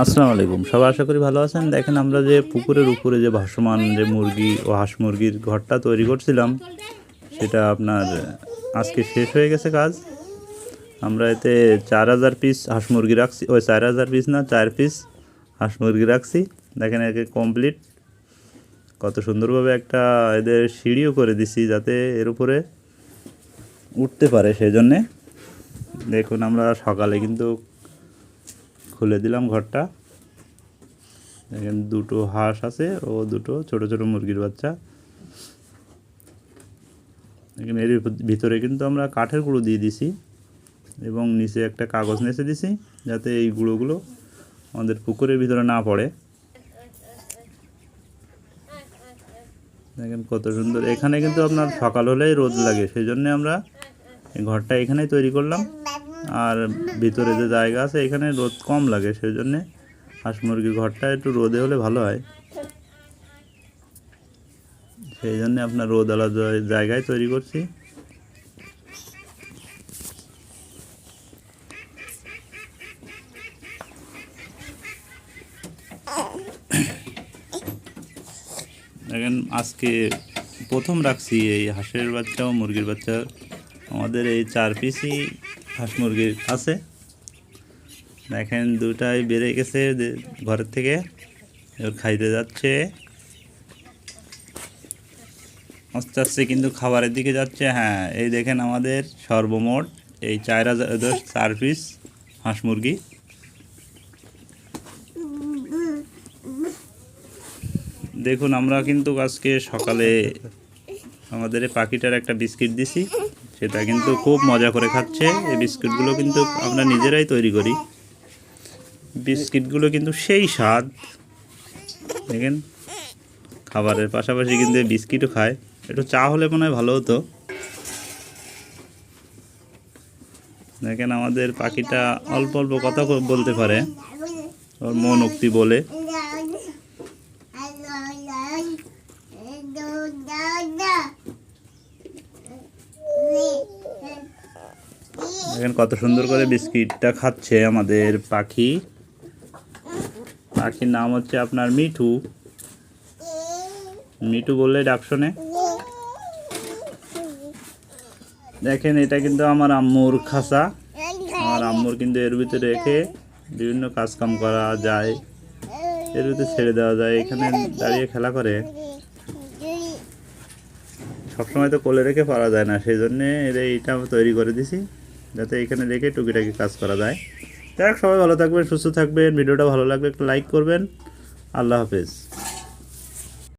আসসালামু আলাইকুম। সবাই আশা করি ভালো আছেন। দেখেন আমরা যে পুকুরের উপরে যে ভাসমান যে মুরগি ও হাঁস মুরগির ঘরটা তৈরি করছিলাম, সেটা আপনার, আজকে শেষ হয়ে গেছে কাজ। আমরা এতে চার হাজার পিস হাঁস মুরগি রাখছি। ওই চার হাজার পিস না, চার পিস হাঁস মুরগি রাখছি। দেখেন একে কমপ্লিট কত সুন্দরভাবে একটা এদের সিঁড়িও করে দিছি যাতে এর উপরে উঠতে পারে সেই জন্যে দেখুন আমরা সকালে কিন্তু খুলে দিলাম ঘরটা। দেখেন দুটো হাঁস আছে, ও দুটো ছোট ছোট মুরগির বাচ্চা। দেখেন এর ভিতরে কিন্তু আমরা কাঠের গুঁড়ো দিয়ে দিছি এবং নিচে একটা কাগজ নেচে দিছি যাতে এই গুঁড়োগুলো আমাদের পুকুরের ভিতরে না পড়ে। দেখেন কত সুন্দর। এখানে কিন্তু আপনার সকাল হলেই রোদ লাগে সেই জন্যে আমরা ঘরটা এখানেই তৈরি করলাম। আর ভিতরে যে জায়গা আছে, এখানে রোদ কম লাগে সেই জন্যে হাঁস মুরগির ঘরটা একটু রোদে হলে ভালো হয়। সেই জন্যে আপনার রোদ আলাদা জায়গায় তৈরি করছি। দেখেন, আজকে প্রথম রাখছি এই হাঁসের বাচ্চা ও মুরগির বাচ্চা। আমাদের এই চার পিসই হাঁস মুরগির আছে। দেখেন দুটাই বেড়ে গেছে ঘরের থেকে। এবার খাইতে যাচ্ছে। আস্তে আস্তে কিন্তু খাবারের দিকে যাচ্ছে। হ্যাঁ এই দেখেন আমাদের সর্বমোট এই চার হাজার দশ চার পিস হাঁস মুরগি। দেখুন, আমরা কিন্তু আজকে সকালে আমাদের পাখিটার একটা বিস্কিট দিছি। সেটা কিন্তু খুব মজা করে খাচ্ছে। এই বিস্কিটগুলো কিন্তু আমরা নিজেরাই তৈরি করি। বিস্কিটগুলো কিন্তু সেই স্বাদ। দেখেন, খাবারের পাশাপাশি কিন্তু বিস্কিটও খায়। একটু চা হলে মনে হয় ভালো হতো। দেখেন, আমাদের পাখিটা অল্প অল্প কথা বলতে পারে। ওর মন উক্তি বলে। দেখেন কত সুন্দর করে বিস্কিটটা খাচ্ছে আমাদের পাখি। পাখির নাম হচ্ছে আপনার মিঠু। মিঠু বললে ডাক শোনে। দেখেন, এটা কিন্তু আমার আম্মুর খাসা। আমার আম্মুর কিন্তু এর ভিতরে রেখে বিভিন্ন কাজকাম করা যায়। এর ভিতরে ছেড়ে দেওয়া যায়, এখানে দাঁড়িয়ে খেলা করে। সবসময় তো কোলে রেখে পারা যায় না সেই জন্যে এটা তৈরি করে দিছি। যাতে এখানে রেখে টুকিটাকি কাজ করা যায়। যাই সবাই ভালো থাকবেন, সুস্থ থাকবেন। ভিডিওটা ভালো লাগবে একটা লাইক করবেন। আল্লাহ হাফেজ।